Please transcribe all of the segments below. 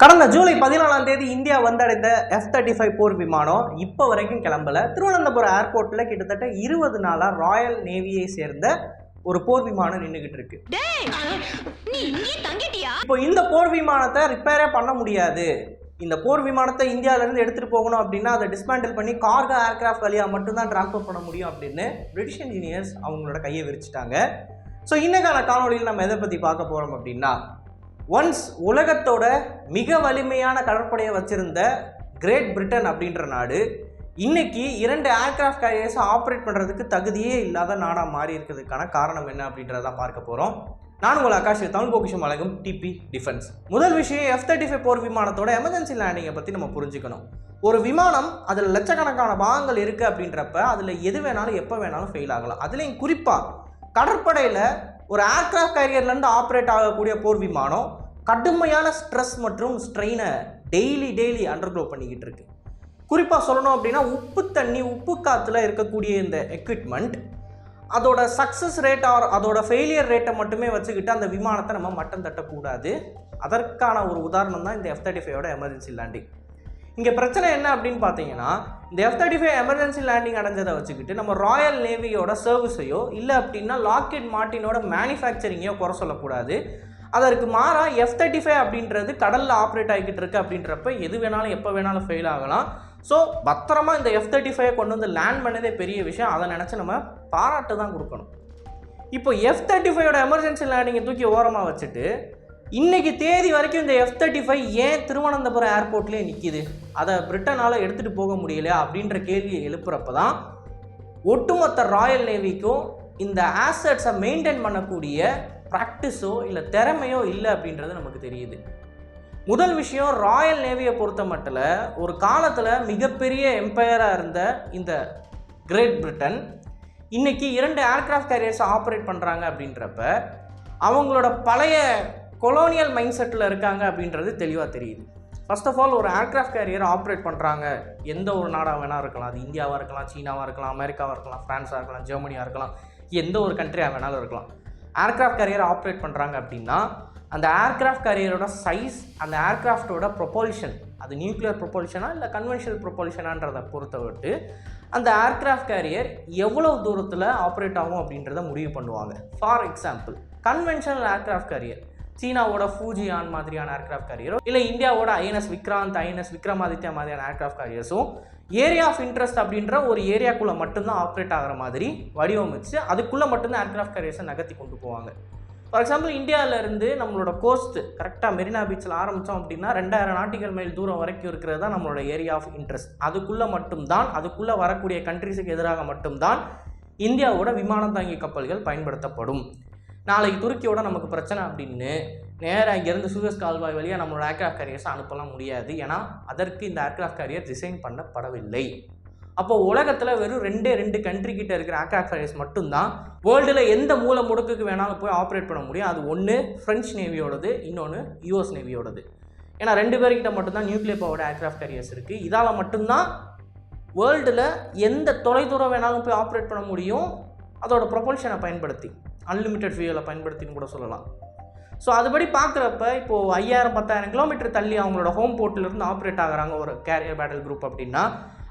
கடந்த ஜூலை பதினாலாம் தேதி இந்தியா வந்தடைந்த எஃப் தேர்ட்டி ஃபைவ் போர் விமானம் இப்போ வரைக்கும் கிளம்பல. திருவனந்தபுரம் ஏர்போர்ட்டில் கிட்டத்தட்ட இருபது நாளாக ராயல் நேவியை சேர்ந்த ஒரு போர் விமானம் நின்றுக்கிட்டு இருக்கு. இப்போ இந்த போர் விமானத்தை ரிப்பேரே பண்ண முடியாது. இந்த போர் விமானத்தை இந்தியாவிலேருந்து எடுத்துகிட்டு போகணும் அப்படின்னா அதை டிஸ்மேண்டில் பண்ணி கார்கோ ஏர்கிராஃப்ட் வழியாக மட்டும்தான் ட்ரான்ஸ்ஃபர் பண்ண முடியும் அப்படின்னு பிரிட்டிஷ் இன்ஜினியர்ஸ் அவங்களோட கையை விரிச்சிட்டாங்க. ஸோ இன்னைக்கான காணொலியில் நம்ம எதை பற்றி பார்க்க போகிறோம் அப்படின்னா ஒன்ஸ் உலகத்தோட மிக வலிமையான கடற்படையை வச்சிருந்த கிரேட் பிரிட்டன் அப்படின்ற நாடு இன்னைக்கு இரண்டு ஏர்கிராஃப்ட் கேரியர்ஸை ஆப்ரேட் பண்ணுறதுக்கு தகுதியே இல்லாத நாடாக மாறி இருக்கிறதுக்கான காரணம் என்ன அப்படின்றத பார்க்க போகிறோம் நான் உங்கள் ஆகாஷ் தமிழ் பொக்கிஷம் வழங்கும் டிபி டிஃபென்ஸ் முதல் விஷயம் எஃப் தேர்ட்டி ஃபைவ் போர் விமானத்தோட எமர்ஜென்சி லேண்டிங்கை பற்றி நம்ம புரிஞ்சுக்கணும். ஒரு விமானம் அதில் லட்சக்கணக்கான பாகங்கள் இருக்குது அப்படின்றப்ப அதில் எது வேணாலும் எப்போ வேணாலும் ஃபெயில் ஆகலாம். அதுலேயும் குறிப்பாக கடற்படையில் ஒரு ஏர்கிராஃப்ட் கேரியர்லேருந்து ஆப்ரேட் ஆகக்கூடிய போர் விமானம் கடுமையான ஸ்ட்ரெஸ் மற்றும் ஸ்ட்ரெயினை டெய்லி டெய்லி அண்டர்க்ளோ பண்ணிக்கிட்டு இருக்கு. குறிப்பாக சொல்லணும் அப்படின்னா உப்பு தண்ணி உப்பு காற்றுல இருக்கக்கூடிய இந்த எக்யூப்மெண்ட் அதோட சக்ஸஸ் ரேட் ஆர் அதோட ஃபெயிலியர் ரேட்டை மட்டுமே வச்சுக்கிட்டு அந்த விமானத்தை நம்ம மட்டம் தட்டக்கூடாது. அதற்கான ஒரு உதாரணம் தான் இந்த எஃப் தேர்ட்டி ஃபைவோட எமர்ஜென்சி லேண்டிங் இங்கே பிரச்சனை என்ன அப்படின்னு பார்த்தீங்கன்னா இந்த F thirty five emergency landing அடைஞ்சதை வச்சுக்கிட்டு நம்ம ராயல் நேவியோட சர்வீஸையோ இல்லை அப்படின்னா லாக்கெட் மார்ட்டினோட மேனுஃபேக்சரிங்கையோ குறை சொல்லக்கூடாது. அதற்கு மாறா எஃப் தேர்ட்டி ஃபைவ் அப்படின்றது கடலில் ஆப்ரேட் ஆகிக்கிட்டு இருக்குது அப்படின்றப்ப எது வேணாலும் எப்போ வேணாலும் ஃபெயில் ஆகலாம். ஸோ பத்திரமா இந்த எஃப் தேர்ட்டி ஃபைவ் கொண்டு வந்து லேண்ட் பண்ணதே பெரிய விஷயம். அதை நினச்சி நம்ம பாராட்டு தான் கொடுக்கணும். இப்போ எஃப் தேர்ட்டி ஃபைவோட எமர்ஜென்சி லேண்டிங்கை தூக்கி ஓரமாக வச்சுட்டு இன்றைக்கி தேதி வரைக்கும் இந்த எஃப் தேர்ட்டி ஃபைவ் ஏன் திருவனந்தபுரம் ஏர்போர்ட்லேயே நிற்கிது அதை பிரிட்டனால் எடுத்துகிட்டு போக முடியலையா அப்படின்ற கேள்வியை எழுப்புறப்ப தான் ஒட்டுமொத்த ராயல் நேவிக்கும் இந்த ஆசட்ஸை மெயின்டைன் பண்ணக்கூடிய ப்ராக்டிஸோ இல்லை திறமையோ இல்லை அப்படின்றது நமக்கு தெரியுது. முதல் விஷயம் ராயல் நேவியை பொறுத்த மட்டில் ஒரு காலத்தில் மிகப்பெரிய எம்பையராக இருந்த இந்த கிரேட் பிரிட்டன் இன்றைக்கி இரண்டு ஏர்கிராஃப்ட் கேரியர்ஸை ஆப்ரேட் பண்ணுறாங்க அப்படின்றப்ப அவங்களோட பழைய கொலோனியல் மைண்ட் செட்டில் இருக்காங்க அப்படின்றது தெளிவாக தெரியுது. ஃபர்ஸ்ட் ஆஃப் ஆல் ஒரு ஏர்கிராஃப்ட் கேரியர் ஆப்ரேட் பண்ணுறாங்க எந்த ஒரு நாடாக வேணால் இருக்கலாம். அது இந்தியாவாக இருக்கலாம் சீனாவாக இருக்கலாம் அமெரிக்காவாக இருக்கலாம் ஃப்ரான்ஸாக இருக்கலாம் ஜெர்மனியாக இருக்கலாம் எந்த ஒரு கண்ட்ரியாக வேணாலும் இருக்கலாம். ஏர்க்ராஃப்ட் கேரியர் ஆப்ரேட் பண்ணுறாங்க அப்படின்னா அந்த ஏர்க்ராஃப்ட் கேரியரோட சைஸ் அந்த ஏர்க்ராஃப்டோட ப்ரொபல்ஷன் அது நியூக்ளியர் ப்ரொபல்ஷனா இல்லை கன்வென்ஷனல் ப்ரொபல்ஷனான்றதை பொறுத்த விட்டு அந்த ஏர்க்ராஃப்ட் கேரியர் எவ்வளோ தூரத்தில் ஆப்ரேட் ஆகும் அப்படின்றத முடிவு பண்ணுவாங்க. For example conventional aircraft carrier சீனாவோட Fujian மாதிரியான ஏர்க்ராஃப்ட் கேரியரோ இல்லை இந்தியாவோட ஐஎன்எஸ் விக்ராந்த் ஐஎன்எஸ் விக்ரமாதித்யா மாதிரியான ஏர்க்ராஃப்ட் கேரியர்ஸும் ஏரியா ஆஃப் இன்ட்ரெஸ்ட் அப்படின்ற ஒரு ஏரியாக்குள்ளே மட்டும்தான் ஆப்ரேட் ஆகிற மாதிரி வடிவமைச்சு அதுக்குள்ளே மட்டும்தான் ஏர்க்ராஃப்ட் கேரியர்ஸை நகர்த்தி கொண்டு போவாங்க. ஃபார் எக்ஸாம்பிள் இந்தியாவிலேருந்து நம்மளோட கோஸ்ட் கரெக்டாக மெரினா பீச்சில் ஆரம்பித்தோம் அப்படின்னா ரெண்டாயிரம் நாட்டிகள் மைல் தூரம் வரைக்கும் இருக்கிறது தான் நம்மளோட ஏரியா ஆஃப் இன்ட்ரெஸ்ட் அதுக்குள்ளே மட்டும்தான் அதுக்குள்ளே வரக்கூடிய கண்ட்ரிஸுக்கு எதிராக மட்டும்தான் இந்தியாவோட விமானம் தாங்கி கப்பல்கள் பயன்படுத்தப்படும். நாளைக்கு துருக்கியோட நமக்கு பிரச்சனை அப்படின்னு நேராக இங்கேருந்து சூயஸ் கால்வாய் வழியாக நம்மளோட ஏர்க்ராஃப்ட் கேரியர்ஸை அனுப்பலாம் முடியாது. ஏன்னா அதற்கு இந்த ஏர்க்ராஃப்ட் கேரியர் டிசைன் பண்ணப்படவில்லை. அப்போ உலகத்தில் வெறும் ரெண்டே ரெண்டு கண்ட்ரி கிட்ட இருக்கிற ஏர்க்ராஃப்ட் கேரியர்ஸ் மட்டும்தான் வேர்ல்டில் எந்த மூலை முடுக்குக்கு வேணாலும் போய் ஆப்ரேட் பண்ண முடியும். அது ஒன்று ஃப்ரெஞ்ச் நேவியோடது இன்னொன்று யூஎஸ் நேவியோடது ஏன்னா ரெண்டு பேர்கிட்ட மட்டும்தான் நியூக்ளியர் பவர்டு ஏர்க்ராஃப்ட் கேரியர்ஸ் இருக்குது இதால் மட்டும்தான் வேர்ல்டில் எந்த தொலைதூரம் வேணாலும் போய் ஆப்ரேட் பண்ண முடியும். அதோட ப்ரொபல்ஷனை பயன்படுத்தி அன்லிமிட்டெட் ஃபியூலை பயன்படுத்தின்னு கூட சொல்லலாம். ஸோ அதுபடி பார்க்குறப்ப இப்போது ஐயாயிரம் பத்தாயிரம் கிலோமீட்டர் தள்ளி அவங்களோட ஹோம் போர்ட்டிலிருந்து ஆப்ரேட் ஆகிறாங்க ஒரு கேரியர் பேட்டல் குரூப் அப்படின்னா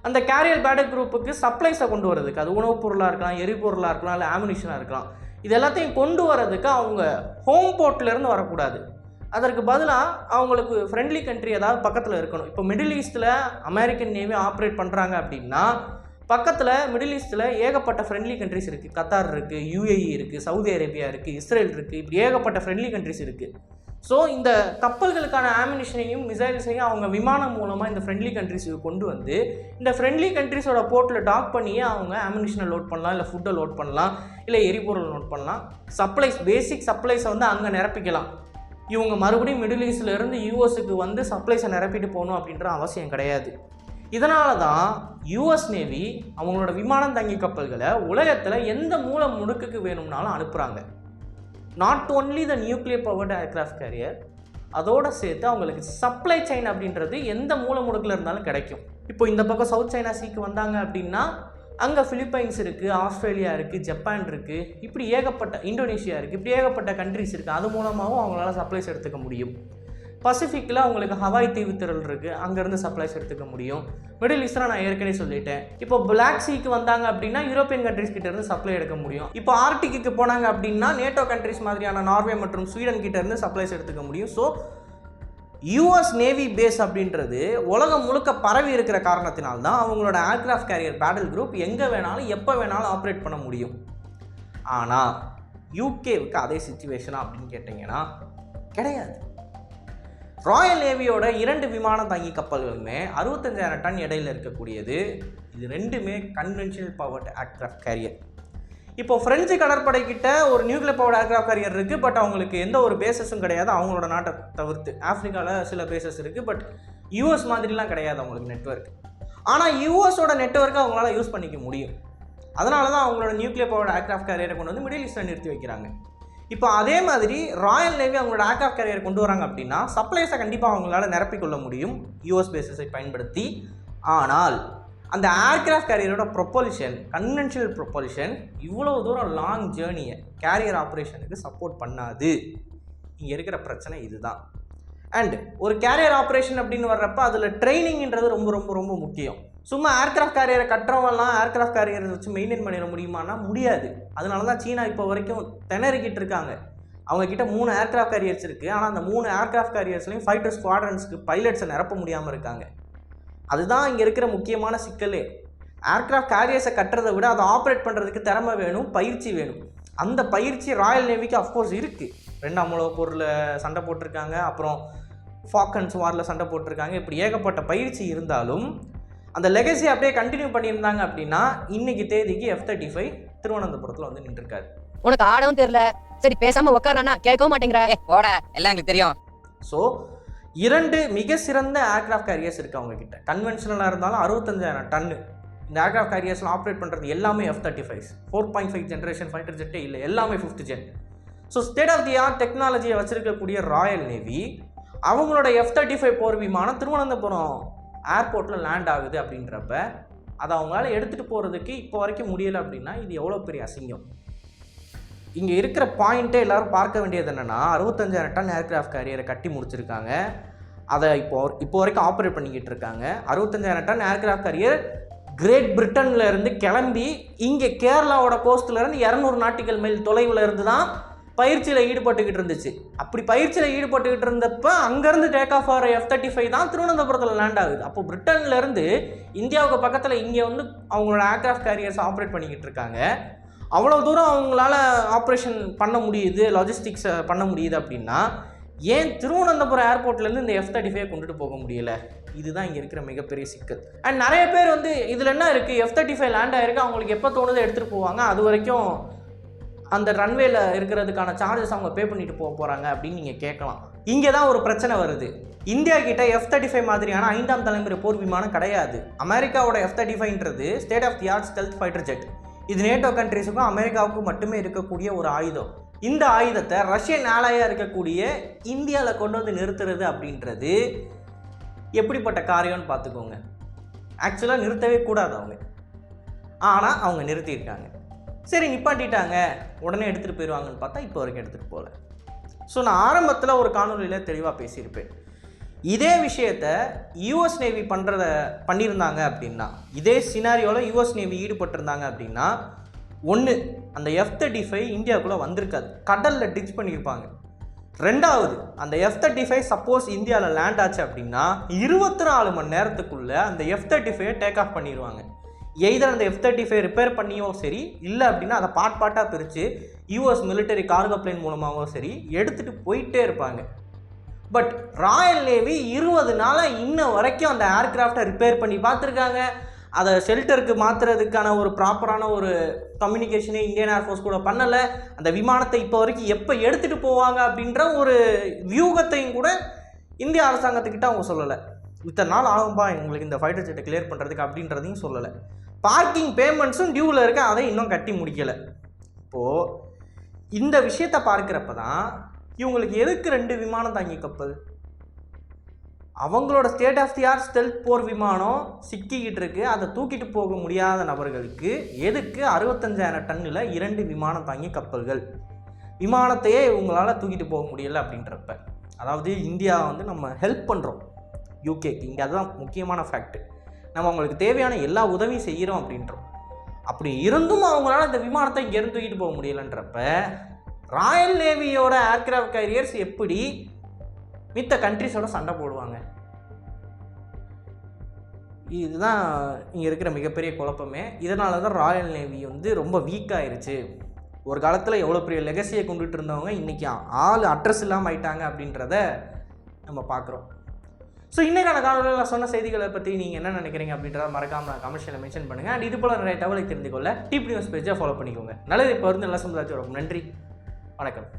அந்த கேரியர் பேட்டல் குரூப்புக்கு சப்ளைஸை கொண்டு வரதுக்கு அது உணவுப் பொருளாக இருக்கலாம் எரிபொருளாக இருக்கலாம் இல்லை ஆமினிஷனாக இருக்கலாம் இது எல்லாத்தையும் கொண்டு வரதுக்கு அவங்க ஹோம் போர்ட்லேருந்து வரக்கூடாது. அதற்கு பதிலாக அவங்களுக்கு ஃப்ரெண்ட்லி கண்ட்ரி ஏதாவது பக்கத்தில் இருக்கணும். இப்போ மிடில் ஈஸ்ட்டில் அமெரிக்கன் நேவி ஆப்ரேட் பண்ணுறாங்க அப்படின்னா பக்கத்தில் மிடில் ஈஸ்ட்டில் ஏகப்பட்ட ஃப்ரெண்ட்லி கண்ட்ரிஸ் இருக்குது கத்தார் இருக்குது யூஏஇ இருக்குது சவுதி அரேபியா இருக்குது இஸ்ரேல் இருக்குது இப்படி ஏகப்பட்ட ஃப்ரெண்ட்லி கண்ட்ரிஸ் இருக்குது ஸோ இந்த கப்பல்களுக்கான ஆமினிஷனையும் மிசைல்ஸையும் அவங்க விமானம் மூலமாக இந்த ஃப்ரெண்ட்லி கண்ட்ரிஸுக்கு கொண்டு வந்து இந்த ஃப்ரெண்ட்லி கண்ட்ரிஸோட போர்ட்டில் டாக் பண்ணியே அவங்க ஆமினிஷனை லோட் பண்ணலாம் இல்லை ஃபுட்டை லோட் பண்ணலாம் இல்லை எரிபொருள் லோட் பண்ணலாம். சப்ளைஸ் பேசிக் சப்ளைஸை வந்து அங்கே நிரப்பிக்கலாம். இவங்க மறுபடியும் மிடில் ஈஸ்ட்ல இருந்து யூஎஸ்க்கு வந்து சப்ளைஸை நிரப்பிட்டு போகணும் அப்படின்ற அவசியம் கிடையாது. இதனால தான் யூஎஸ் நேவி அவங்களோட விமானம் தங்கி கப்பல்களை உலகத்தில் எந்த மூல முடுக்குக்கு வேணும்னாலும் அனுப்புகிறாங்க not only the nuclear powered aircraft carrier அதோட சேர்த்து அவங்களுக்கு சப்ளை செயின் அப்படின்றது எந்த மூல முடுக்கில் இருந்தாலும் கிடைக்கும். இப்போ இந்த பக்கம் சவுத் சைனா சீக்கு வந்தாங்க அப்படின்னா அங்கே ஃபிலிப்பைன்ஸ் இருக்குது ஆஸ்திரேலியா இருக்குது ஜப்பான் இருக்குது இப்படி ஏகப்பட்ட இந்தோனேஷியா இருக்குது இப்படி ஏகப்பட்ட கண்ட்ரிஸ் இருக்குது அது மூலமாகவும் அவங்களால சப்ளைஸ் எடுத்துக்க முடியும். பசிஃபிக்கில் உங்களுக்கு ஹவாய் தீவு திரள் இருக்குது அங்கேருந்து சப்ளைஸ் எடுத்துக்க முடியும். மிடில் ஈஸ்டில் நான் ஏற்கனவே சொல்லிட்டேன். இப்போ பிளாக் சீக்கு வந்தாங்க அப்படின்னா யூரோப்பியன் கண்ட்ரிஸ் கிட்ட இருந்து சப்ளை எடுக்க முடியும். இப்போ ஆர்டிக்கு போனாங்க அப்படின்னா நேட்டோ கண்ட்ரிஸ் மாதிரியான நார்வே மற்றும் ஸ்வீடன் கிட்ட இருந்து சப்ளைஸ் எடுத்துக்க முடியும். ஸோ யூஎஸ் நேவி பேஸ் அப்படின்றது உலகம் முழுக்க பரவி இருக்கிற காரணத்தினால்தான் அவங்களோட ஏர்கிராஃப்ட் கேரியர் பேட்டில் குரூப் எங்கே வேணாலும் எப்போ வேணாலும் ஆப்ரேட் பண்ண முடியும். ஆனால் யூகேவுக்கு அதே சுச்சுவேஷனா அப்படின்னு கேட்டிங்கன்னா கிடையாது. ராயல் நேவியோட இரண்டு விமான தாங்கி கப்பல்களுமே அறுபத்தஞ்சாயிரம் டன் எடையில் இருக்கக்கூடியது. இது ரெண்டுமே கன்வென்ஷனல் பவர்ட் ஏர்க்ராஃப்ட் கேரியர் இப்போ ஃப்ரெஞ்சு கடற்படை கிட்ட ஒரு நியூக்ளியர் பவர் ஏர்க்ராஃப்ட் கேரியர் இருக்குது பட் அவங்களுக்கு எந்த ஒரு பேசஸும் கிடையாது. அவங்களோட நாட்டை தவிர்த்து. ஆஃப்ரிக்காவில் சில பேசஸ் இருக்குது பட் யூஎஸ் மாதிரிலாம் கிடையாது அவங்களுக்கு நெட்வொர்க் ஆனால் யூஎஸோட நெட்ஒர்க்கை அவங்களால யூஸ் பண்ணிக்க முடியும். அதனால தான் அவங்களோட நியூக்ளியர் பவர் ஏர்க்ராஃப்ட் கேரியரை கொண்டு வந்து மிடில் ஈஸ்டில் நிறுத்தி வைக்கிறாங்க. இப்போ அதே மாதிரி ராயல் நேவி அவங்களோட ஏர்க்ராஃப்ட் கேரியர் கொண்டு வராங்க அப்படின்னா சப்ளைஸை கண்டிப்பாக அவங்களால நிரப்பிக்கொள்ள முடியும். யூஎஸ் பேசஸை பயன்படுத்தி. ஆனால் அந்த ஏர்கிராஃப்ட் கேரியரோட ப்ரொப்பல்ஷன் கன்வென்ஷனல் ப்ரொப்பல்ஷன் இவ்வளோ தூரம் லாங் ஜேர்னியை கேரியர் ஆப்ரேஷனுக்கு சப்போர்ட் பண்ணாது. இங்கே இருக்கிற பிரச்சனை இதுதான். அண்ட் ஒரு கேரியர் ஆப்ரேஷன் அப்படின்னு வர்றப்ப அதில் ட்ரைனிங்ன்றது ரொம்ப ரொம்ப ரொம்ப முக்கியம். சும்மா ஏர்க்ராஃப்ட் கேரியரை கட்டுறவங்கலாம் ஏர்க்ராஃப்ட் கேரியரை வச்சு மெயின்டைன் பண்ணிட முடியுமானா முடியாது. அதனால தான் சீனா இப்போ வரைக்கும் திணறிக்கிட்டு இருக்காங்க. அவங்க கிட்ட மூணு ஏர்க்ராஃப்ட் கேரியர்ஸ் இருக்குது ஆனால் அந்த மூணு ஏர்க்ராஃப்ட் கேரியர்ஸ்லையும் ஃபைட்டர் ஸ்குவாட்ரன்ஸ்க்கு பைலட்ஸை நிரப்ப முடியாமல் இருக்காங்க. அதுதான் இங்கே இருக்கிற முக்கியமான சிக்கலே. ஏர்க்ராஃப்ட் கேரியர்ஸை கட்டுறதை விட அதை ஆப்ரேட் பண்ணுறதுக்கு திறமை வேணும் பயிற்சி வேணும். அந்த பயிற்சி ராயல் நேவிக்கு அஃப்கோர்ஸ் இருக்குது ரெண்டாம் உலக போரில் சண்டை போட்டிருக்காங்க. அப்புறம் ஃபாக்கன்ஸ் வாரில் சண்டை போட்டிருக்காங்க. இப்படி ஏகப்பட்ட பயிற்சி இருந்தாலும் அந்த லெகசி அப்படியே கண்டினியூ பண்ணியிருந்தாங்க அப்படின்னா இன்னைக்கு தேதிக்கு எஃப் தேர்ட்டி ஃபைவ் திருவனந்தபுரத்தில் வந்து நின்றுருக்காரு. உனக்கு ஆடவும் தெரியல. சரி பேசாம உட்காரனா கேட்கவும் மாட்டேங்கிற. போட. எல்லாம் எங்களுக்கு தெரியும். ஸோ இரண்டு மிக சிறந்த ஏர்க்ராஃப்ட் கேரியர்ஸ் இருக்குது அவங்க கிட்ட கன்வென்ஷனலாக இருந்தாலும் அறுபத்தஞ்சாயிரம் டன்னு இந்த ஏர்க்ராஃப்ட் கேரியர்ஸ்லாம் ஆப்ரேட் பண்ணுறது எல்லாமே F thirty five four point five generation fighter ஜெட்டே இல்லை எல்லாமே fifth gen so state of the art டெக்னாலஜியை வச்சிருக்கக்கூடிய ராயல் நேவி அவங்களோட எஃப் தேர்ட்டி ஃபைவ் போர் விமானம் திருவனந்தபுரம் ஏர்போர்ட்டில் லேண்ட் ஆகுது அப்படின்றப்ப அதை அவங்களால எடுத்துகிட்டு போகிறதுக்கு இப்போ வரைக்கும் முடியலை அப்படின்னா இது எவ்வளோ பெரிய அசிங்கம்? இங்கே இருக்கிற பாயிண்ட்டே எல்லாரும் பார்க்க வேண்டியது என்னென்னா அறுபத்தஞ்சாயிரம் டன் ஏர்க்ராஃப்ட் கேரியரை கட்டி முடிச்சிருக்காங்க. அதை இப்போ இப்போ வரைக்கும் ஆப்ரேட் பண்ணிக்கிட்டு இருக்காங்க. அறுபத்தஞ்சாயிரம் டன் ஏர்க்ராஃப்ட் கேரியர் கிரேட் பிரிட்டன்ல இருந்து கிளம்பி இங்கே கேரளாவோட கோஸ்ட்லேருந்து இரநூறு நாட்டிக்கல் மைல் தொலைவில் இருந்து தான் பயிற்சியில் ஈடுபட்டுக்கிட்டு இருந்துச்சு. அப்படி பயிற்சியில் ஈடுபட்டுக்கிட்டு இருந்தப்போ அங்கேருந்து டேக் ஆஃப் ஆகிற எஃப் தேர்ட்டி ஃபைவ் தான் திருவனந்தபுரத்தில் லேண்ட் ஆகுது. அப்போ பிரிட்டன்லேருந்து இந்தியாவுக்கு பக்கத்தில் இங்கே வந்து அவங்களோட ஏர்க்ராஃப்ட் கேரியர்ஸ் ஆப்ரேட் பண்ணிக்கிட்டு இருக்காங்க. அவ்வளோ தூரம் அவங்களால ஆப்ரேஷன் பண்ண முடியுது லாஜிஸ்டிக்ஸை பண்ண முடியுது அப்படின்னா ஏன் திருவனந்தபுரம் ஏர்போர்ட்லேருந்து இந்த எஃப் தேர்ட்டி ஃபைவ் கொண்டுட்டு போக முடியல? இதுதான் இங்கே இருக்கிற மிகப்பெரிய சிக்கல். அண்ட் நிறைய பேர் வந்து இதில் என்ன இருக்குது எஃப் தேர்ட்டி ஃபைவ் லேண்ட் ஆயிருக்கு. அவங்களுக்கு எப்போ தோணுதோ எடுத்துகிட்டு போவாங்க. அது வரைக்கும் அந்த ரன்வேல இருக்கிறதுக்கான சார்ஜஸ் அவங்க பே பண்ணிட்டு போக போகிறாங்க அப்படின்னு நீங்கள் கேட்கலாம். இங்கே தான் ஒரு பிரச்சனை வருது. இந்தியா கிட்ட எஃப் தேர்ட்டி ஃபைவ் மாதிரியான ஐந்தாம் தலைமுறை போர் விமானம் கிடையாது. அமெரிக்காவோட F thirty ஃபைவ்ன்றது state of the art stealth fighter jet இது நேட்டோ கண்ட்ரீஸுக்கும் அமெரிக்காவுக்கும் மட்டுமே இருக்கக்கூடிய ஒரு ஆயுதம். இந்த ஆயுதத்தை ரஷ்யன் ஆலையாக இருக்கக்கூடிய இந்தியாவில் கொண்டு வந்து நிறுத்துறது அப்படின்றது எப்படிப்பட்ட காரியம்னு பார்த்துக்கோங்க. ஆக்சுவலாக நிறுத்தவே கூடாது அவங்க. ஆனால் அவங்க நிறுத்தியிருக்காங்க. சரி நிப்பாட்டிட்டாங்க. உடனே எடுத்துகிட்டு போயிடுவாங்கன்னு பார்த்தா இப்போ வரைக்கும் எடுத்துகிட்டு போகல. ஸோ நான் ஆரம்பத்தில் ஒரு காணொலியில் தெளிவாக பேசியிருப்பேன். இதே விஷயத்த யுஎஸ் நேவி பண்ணுறத பண்ணியிருந்தாங்க அப்படின்னா இதே சினாரியோவில் யுஎஸ் நேவி ஈடுபட்டிருந்தாங்க அப்படின்னா ஒன்று அந்த எஃப் தேர்ட்டி ஃபைவ் இந்தியாவுக்குள்ளே வந்திருக்காது. கடலில் டிச் பண்ணியிருப்பாங்க. ரெண்டாவது அந்த எஃப் தேர்ட்டி ஃபைவ் சப்போஸ் இந்தியாவில் லேண்ட் ஆச்சு அப்படின்னா இருபத்தி நாலு மணி நேரத்துக்குள்ளே அந்த F thirty five take off பண்ணிடுவாங்க எய்தர் அந்த எஃப் தேர்ட்டி ஃபைவ் ரிப்பேர் பண்ணியோ சரி இல்லை அப்படின்னா அதை பார்ட் பார்ட்டாக பிரித்து யூஎஸ் மிலிட்டரி கார்கோ பிளேன் மூலமாகவோ சரி எடுத்துகிட்டு போயிட்டே இருப்பாங்க. பட் ராயல் நேவி இருபது நாளாக இன்ன வரைக்கும் அந்த ஏர்கிராஃப்டை ரிப்பேர் பண்ணி பார்த்துருக்காங்க. அதை ஷெல்டருக்கு மாற்றுறதுக்கான ஒரு ப்ராப்பரான ஒரு கம்யூனிகேஷனே இந்தியன் ஏர்ஃபோர்ஸ் கூட பண்ணலை. அந்த விமானத்தை இப்போ வரைக்கும் எப்போ எடுத்துகிட்டு போவாங்க அப்படின்ற ஒரு வியூகத்தையும் கூட இந்திய அரசாங்கத்துக்கிட்ட அவங்க சொல்லலை. இத்தனை நாள் ஆகும்பா எங்களுக்கு இந்த ஃபைட்டர் ஜெட்டை கிளியர் பண்ணுறதுக்கு அப்படின்றதையும் சொல்லலை. பார்க்கிங் பேமெண்ட்ஸும் டியூவில் இருக்க அதை இன்னும் கட்டி முடிக்கலை. இப்போது இந்த விஷயத்தை பார்க்குறப்ப தான் இவங்களுக்கு எதுக்கு ரெண்டு விமானம் தாங்கி கப்பல்? அவங்களோட state of the art stealth போர் விமானம் சிக்கிக்கிட்டு இருக்கு அதை தூக்கிட்டு போக முடியாத நபர்களுக்கு எதுக்கு அறுபத்தஞ்சாயிரம் டன்னில் இரண்டு விமானம் தாங்கி கப்பல்கள்? விமானத்தையே இவங்களால் தூக்கிட்டு போக முடியல அப்படின்றப்ப. அதாவது இந்தியா வந்து நம்ம ஹெல்ப் பண்ணுறோம் யூகேக்கு இங்கே அதுதான் முக்கியமான ஃபேக்ட்டு நம்ம அவங்களுக்கு தேவையான எல்லா உதவியும் செய்கிறோம் அப்படின்றோம். அப்படி இருந்தும் அவங்களால இந்த விமானத்தை இங்கேருந்து தூக்கிட்டு போக முடியலன்றப்ப ராயல் நேவியோட ஏர்கிராஃப்ட் கேரியர்ஸ் எப்படி மித்த கண்ட்ரிஸோட சண்டை போடுவாங்க? இதுதான் இங்கே இருக்கிற மிகப்பெரிய குழப்பமே. இதனால தான் ராயல் நேவி வந்து ரொம்ப வீக் ஆயிருச்சு. ஒரு காலத்தில் எவ்வளோ பெரிய லெகசியை கொண்டுட்டு இருந்தவங்க இன்றைக்கி ஆள் அட்ரஸ் இல்லாமல் ஆயிட்டாங்க அப்படின்றத நம்ம பார்க்குறோம் ஸோ இன்றைக்கான காணொலியில் நான் சொன்ன செய்திகளை பற்றி நீங்கள் என்ன நினைக்கிறீங்க அப்படின்றத மறக்காமல் கமர்ஷியலில் மென்ஷன் பண்ணுங்கள் அண்ட் இது போல் நிறைய தகவலை தெரிந்து கொள்ள டிப் நியூஸ் பேஜை ஃபாலோ பண்ணிக்கோங்க. நல்லது இப்போ இருந்து நல்ல சமுதாயத்தோட நன்றி. வணக்கம்.